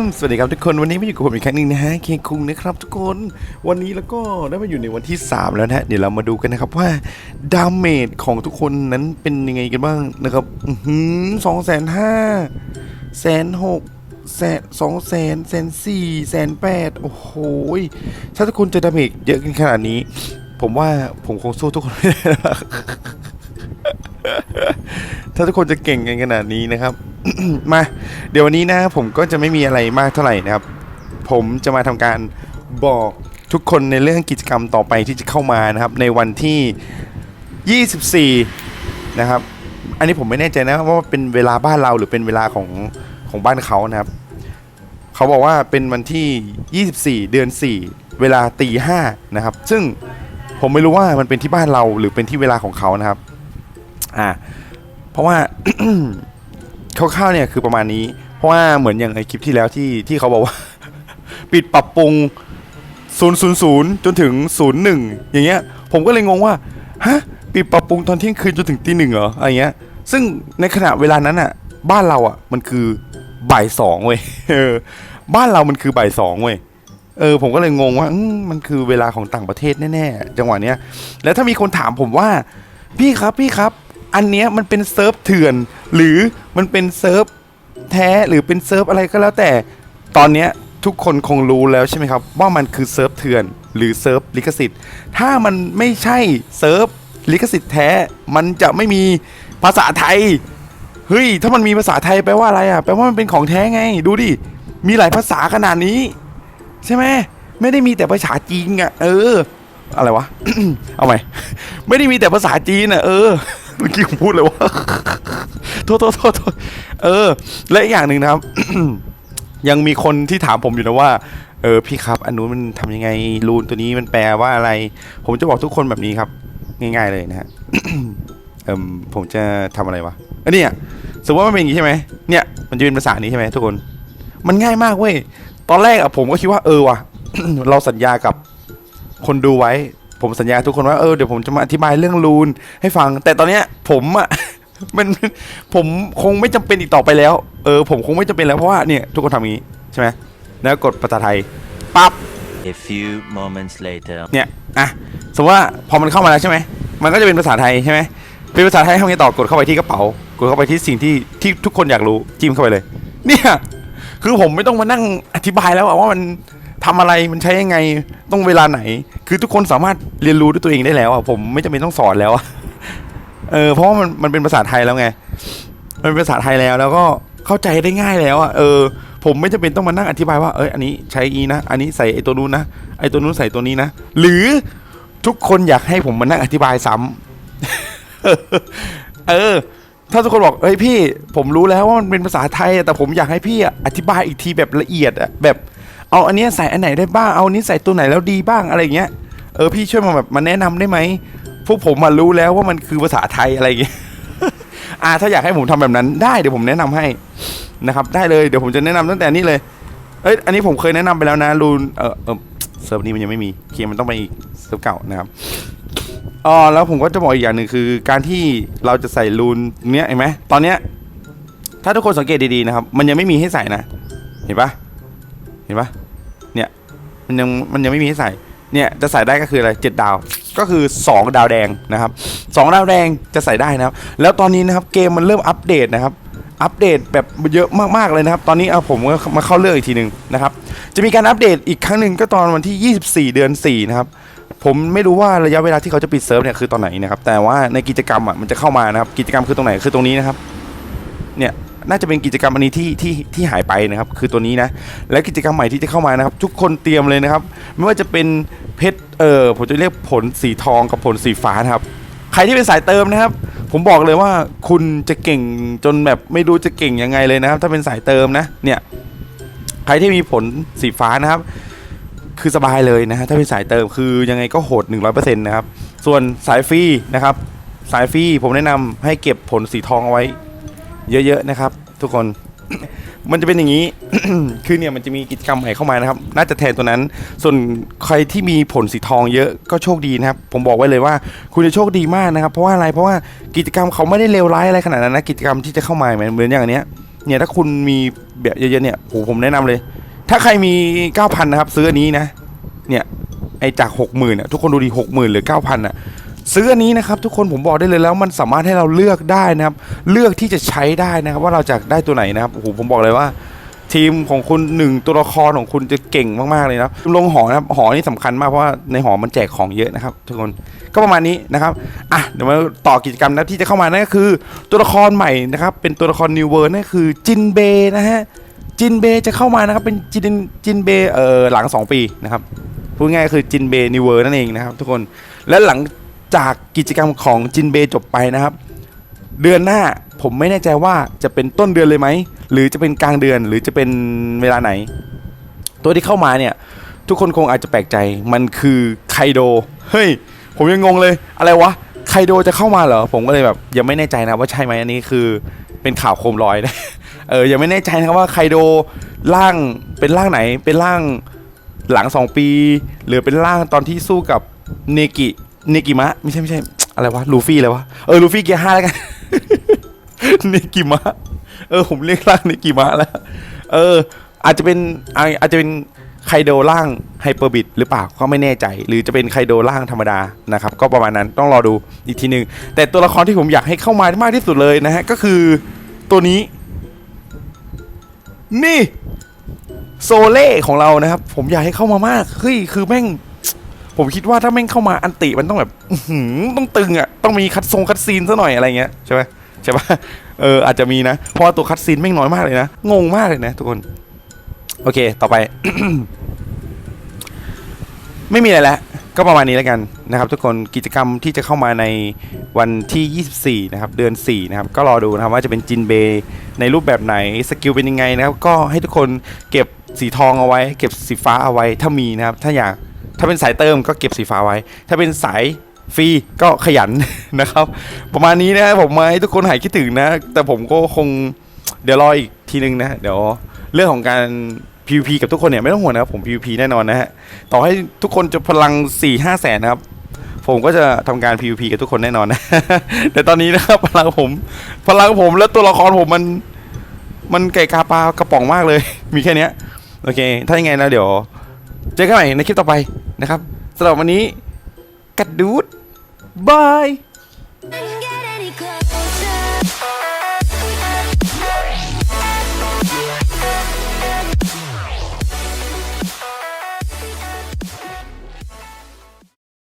มสวัสดีครับทุกคนวันนี้มาอยู่กับผมอีกครั้งหนึ่งนะฮะเคคุงนะครับทุกคนวันนี้แล้วก็ได้มาอยู่ในวันที่ 3 แล้วนะฮะเดี๋ยวเรามาดูกันนะครับว่าดาเมจของทุกคนนั้นเป็นยังไงกันบ้างนะครับสองแสนห้าแสนหกแสนสองแสนแสนสี่แสนแปดโอ้โหถ้าทุกคนจะดาเมจเยอะกันขนาดนี้ ผมว่าผมคงสู้ทุกคนไม่ได้แล้วถ้าทุกคนจะเก่งกันขนาดนี้นะครับ มา เดี๋ยววันนี้นะผมก็จะไม่มีอะไรมากเท่าไหร่นะครับ ผมจะมาทำการบอกทุกคนในเรื่องกิจกรรมต่อไปที่จะเข้ามานะครับ ในวันที่ 24 นะครับ อันนี้ผมไม่แน่ใจนะว่าเป็นเวลาบ้านเราหรือเป็นเวลาของของบ้านเขานะครับ เขาบอกว่าเป็นวันที่ 24 เดือน 4 เวลาตีห้านะครับ ซึ่งผมไม่รู้ว่ามันเป็นที่บ้านเราหรือเป็นที่เวลาของเขานะครับ อ่า เพราะว่า คร่าวๆเนี่ยคือประมาณนี้ เพราะว่าเหมือนอย่างในคลิปที่แล้วที่ที่เขาบอกว่า ปิดปรับปรุง 000 จนถึง 01 อย่างเงี้ย ผมก็เลยงงว่าฮะปิดปรับปรุงตอนเที่ยงคืนจนถึงตีหนึ่งเหรออะไรเงี้ย ซึ่งในขณะเวลานั้นอะ บ้านเราอะ มันคือบ่ายสองเว้ยบ้านเรามันคือบ่ายสองเว้ยเออผมก็เลยงงว่ามมันคือเวลาของต่างประเทศแน่ๆจังหวะเนี้ย แล้วถ้ามีคนถามผมว่า พี่ครับพี่ครับ อันเนี้ยมันเป็นเซิร์ฟเถื่อน หรือมันเป็นเซิร์ฟแท้หรือเป็นเซิร์ฟอะไรก็แล้วแต่ ตอนเนี้ยทุกคนคงรู้แล้วใช่ไหมครับว่ามันคือเซิร์ฟเถื่อนหรือเซิร์ฟลิขสิทธิ์ ถ้ามันไม่ใช่เซิร์ฟลิขสิทธิ์แท้ มันจะไม่มีภาษาไทย เฮ้ย ถ้ามันมีภาษาไทยแปลว่าอะไรอะ แปลว่ามันเป็นของแท้ไง ดูดิ มีหลายภาษาขนาดนี้ ใช่ไหม ไม่ได้มีแต่ภาษาจีนอะ เออ อะไรวะ เอาใหมไม่ได้มีแต่ภาษาจีนอะ เออ เมื่อกี้ผมพูดเลยว่า โทษโทษโทษโทษเออ และอีกอย่างหนึ่งนะครับ ยังมีคนที่ถามผมอยู่นะว่า เออพี่ครับ อันนู้นมันทำยังไงรูนตัวนี้มันแปลว่าอะไร ผมจะบอกทุกคนแบบนี้ครับ ง่าย ๆเลยนะฮะ เออผมจะทำอะไรวะอันนี้สมมติว่ามันเป็นอย่างนี้ใช่ไหมเนี่ยมันจะเป็นภาษานี้ใช่ไหมทุกคน มันง่ายมากเว้ย ตอนแรกอะผมก็คิดว่าเออว่ะ เราสัญญากับคนดูไว้ ผมสัญญาทุกคนว่าเออเดี๋ยวผมจะมาอธิบายเรื่องรูนให้ฟัง แต่ตอนเนี้ยผมอะ มันผมคงไม่จำเป็นอีกต่อไปแล้ว เออผมคงไม่จำเป็นแล้วเพราะว่าเนี่ยทุกคนทำอย่างนี้ใช่ไหมแล้วกดภาษาไทยปั๊บ A few moments later. เนี่ย อะ สมมติว่าพอมันเข้ามาแล้วใช่ไหม มันก็จะเป็นภาษาไทยใช่ไหม เป็นภาษาไทยทำไงต่อกดเข้าไปที่กระเป๋า กดเข้าไปที่สิ่งที่ที่ทุกคนอยากรู้จิ้มเข้าไปเลย เนี่ย คือผมไม่ต้องมานั่งอธิบายแล้วอะว่ามัน ทำอะไรมันใช้ยังไงต้องเวลาไหน คือทุกคนสามารถเรียนรู้ด้วยตัวเองได้แล้วอะผมไม่จำเป็นต้องสอนแล้วเออเพราะว่ามันมันเป็นภาษาไทยแล้วไง มันเป็นภาษาไทยแล้วแล้วก็เข้าใจได้ง่ายแล้วอะเออ ผมไม่จำเป็นต้องมานั่งอธิบายว่าเอ้ยอันนี้ใช้อีนะอันนี้ใส่ไอ้ตัวนู้นนะไอ้ตัวนู้นใส่ตัวนี้นะหรือทุกคนอยากให้ผมมานั่งอธิบายซ้ำเออ ถ้าทุกคนบอกเอ้ยพี่ ผมรู้แล้วว่ามันเป็นภาษาไทย แต่ผมอยากให้พี่อะอธิบายอีกทีแบบละเอียดอะแบบ เอาอันนี้ใส่อันไหนได้บ้าง เอาอันนี้ใส่ตัวไหนแล้วดีบ้างอะไรเงี้ย เออพี่ช่วยมาแบบมาแนะนำได้ไหม พวกผมมารู้แล้วว่ามันคือภาษาไทยอะไรเงี้ย อ่าถ้าอยากให้ผมทำแบบนั้นได้เดี๋ยวผมแนะนำให้นะครับ ได้เลยเดี๋ยวผมจะแนะนำตั้งแต่นี้เลย เอ้ยอันนี้ผมเคยแนะนำไปแล้วนะรูนเออเออเซิร์ฟนี้มันยังไม่มีเคมันต้องไปอีกเซิร์ฟเก่านะครับอ๋อแล้วผมก็จะบอกอีกอย่างหนึ่งคือ การที่เราจะใส่รูนเนี้ยเห็นไหมตอนเนี้ยถ้าทุกคนสังเกตดีๆนะครับ มันยังไม่มีให้ใส่นะ เห็นปะเห็นปะ มันยังมันยังไม่มีให้ใส่เนี่ยจะใส่ได้ก็คืออะไรเจ็ดดาว ก็คือ 2 ดาวแดงนะครับสองดาวแดงจะใส่ได้นะครับ แล้วตอนนี้นะครับเกมมันเริ่มอัปเดตนะครับ อัปเดตแบบเยอะมากๆเลยนะครับ ตอนนี้เอาผมมาเข้าเรื่องอีกทีหนึ่งนะครับ จะมีการอัปเดตอีกครั้งหนึ่งก็ตอนวันที่ 24 เดือน4นะครับ ผมไม่รู้ว่าระยะเวลาที่เขาจะปิดเซิร์ฟเนี่ยคือตอนไหนนะครับ แต่ว่าในกิจกรรมอะมันจะเข้ามานะครับ กิจกรรมคือตรงไหนคือตรงนี้นะครับ เนี่ย น่าจะเป็นกิจกรรมอันนี้ที่ที่ที่หายไปนะครับ คือตัวนี้นะ และกิจกรรมใหม่ที่จะเข้ามานะครับ ทุกคนเตรียมเลยนะครับ ไม่ว่าจะเป็นเพชรเออผมจะเรียกผลสีทองกับผลสีฟ้านะครับ ใครที่เป็นสายเติมนะครับ ผมบอกเลยว่าคุณจะเก่งจนแบบไม่รู้จะเก่งยังไงเลยนะครับ ถ้าเป็นสายเติมนะเนี่ยใครที่มีผลสีฟ้านะครับ คือสบายเลยนะฮะถ้าเป็นสายเติมคือยังไงก็โหด 100%นะครับ ส่วนสายฟรีนะครับ สายฟรีผมแนะนำให้เก็บผลสีทองเอาไว้ เยอะๆนะครับ ทุกคน มันจะเป็นอย่างนี้ คือเนี่ยมันจะมีกิจกรรมใหม่เข้ามานะครับ น่าจะแทนตัวนั้น ส่วนใครที่มีผลสีทองเยอะก็โชคดีนะครับ ผมบอกไว้เลยว่า คุณจะโชคดีมากนะครับ เพราะว่าอะไร เพราะว่ากิจกรรมเขาไม่ได้เลวร้ายอะไรขนาดนั้นนะ กิจกรรมที่จะเข้ามาเหมือนเหมือนอย่างอันเนี้ย เนี่ยถ้าคุณมีแบบเยอะๆเนี่ยโหผมแนะนำเลย ถ้าใครมี 9,000 นะครับ ซื้ออันนี้นะ เนี่ยไอจากหกหมื่นอะทุกคนดูดีหกหมื่นหรือเก้าพันอะ ซื้ออันนี้นะครับทุกคนผมบอกได้เลยแล้วมันสามารถให้เราเลือกได้นะครับ เลือกที่จะใช้ได้นะครับว่าเราจะได้ตัวไหนนะครับโอ้โหผมบอกเลยว่า ทีมของคุณหนึ่งตัวละครของคุณจะเก่งมากๆเลยนะครับลงหอนะครับหอนี่สำคัญมากเพราะว่าในหอมันแจกของเยอะนะครับ ทุกคนก็ประมาณนี้นะครับอะเดี๋ยวมาต่อกิจกรรมนะที่จะเข้ามานั่นก็คือ ตัวละครใหม่นะครับ เป็นตัวละครนิวเวอร์นั่นคือจินเบนะฮะจินเบจะเข้ามานะครับเป็นจินจินเบเอ่อหลัง 2 ปีนะครับพูดง่ายคือจินเบนิวเวอร์นั่นเองนะครับทุกคนและหลัง จากกิจกรรมของจินเบจบไปนะครับ เดือนหน้าผมไม่แน่ใจว่าจะเป็นต้นเดือนเลยไหม หรือจะเป็นกลางเดือนหรือจะเป็นเวลาไหน ตัวที่เข้ามาเนี่ย ทุกคนคงอาจจะแปลกใจมันคือไคโดเฮ้ย ผมยังงงเลยอะไรวะไคโดจะเข้ามาเหรอ ผมก็เลยแบบยังไม่แน่ใจนะว่าใช่ไหมอันนี้คือเป็นข่าวโคมลอยนะเออยังไม่แน่ใจนะครับว่าไคโดร่างเป็นร่างไหนเป็นร่างหลังสองปี หรือเป็นร่างตอนที่สู้กับเนกิ เนกิมะไม่ใช่ไม่ใช่อะไรวะลูฟี่เลยวะเออลูฟี่เกียร์ห้าแล้วกัน เนกิมะเออผมเรียกร่างเนกิมะแล้ว เออ อาจจะเป็นอาจจะเป็นไคโดร่างไฮเปอร์บิดหรือเปล่าก็ไม่แน่ใจ หรือจะเป็นไคโดร่างธรรมดานะครับก็ประมาณนั้นต้องรอดูอีกทีหนึ่งแต่ตัวละครที่ผมอยากให้เข้ามามากที่สุดเลยนะฮะก็คือตัวนี้ นี่ โซเล่ของเรานะครับ ผมอยากให้เข้ามามากเฮ้ยคือแม่ง ผมคิดว่าถ้าแม่งเข้ามาอันติมันต้องแบบต้องตึงอะ ต้องมีคัดทรงคัดซีนซะหน่อยอะไรเงี้ยใช่ไหมใช่ปะเอออาจจะมีนะ เพราะว่าตัวคัดซีนแม่งน้อยมากเลยนะ งงมากเลยนะทุกคน โอเค ต่อไป ไม่มีอะไรแล้วก็ประมาณนี้แล้วกันนะครับ ทุกคนกิจกรรมที่จะเข้ามาในวันที่ 24 นะครับ เดือน 4 นะครับ ก็รอดูนะครับว่าจะเป็นจินเบในรูปแบบไหนสกิลเป็นยังไงนะครับ ก็ให้ทุกคนเก็บสีทองเอาไว้ เก็บสีฟ้าเอาไว้ถ้ามีนะครับ ถ้าอยาก ถ้าเป็นสายเติมก็เก็บสีฟ้าไว้ ถ้าเป็นสายฟรีก็ขยันนะครับ ประมาณนี้นะผมมาให้ทุกคนหายคิดถึงนะ แต่ผมก็คงเดี๋ยวรออีกทีนึงนะ เดี๋ยวเรื่องของการ PVP กับทุกคนเนี่ยไม่ต้องห่วงนะครับผม PVP แน่นอนนะฮะต่อให้ทุกคนจะพลัง 4 5แสนนะครับ ผมก็จะทำการ PVP กับทุกคนแน่นอนนะแต่ตอนนี้นะครับพลังผมพลังผมและตัวละครผมมันมันไก่กาปลากระป๋องมากเลย มีแค่เนี้ยโอเค ถ้ายังไงนะเดี๋ยว เจอกันใหม่ในคลิปต่อไป นะครับสำหรับวันนี้กัดดูดบาย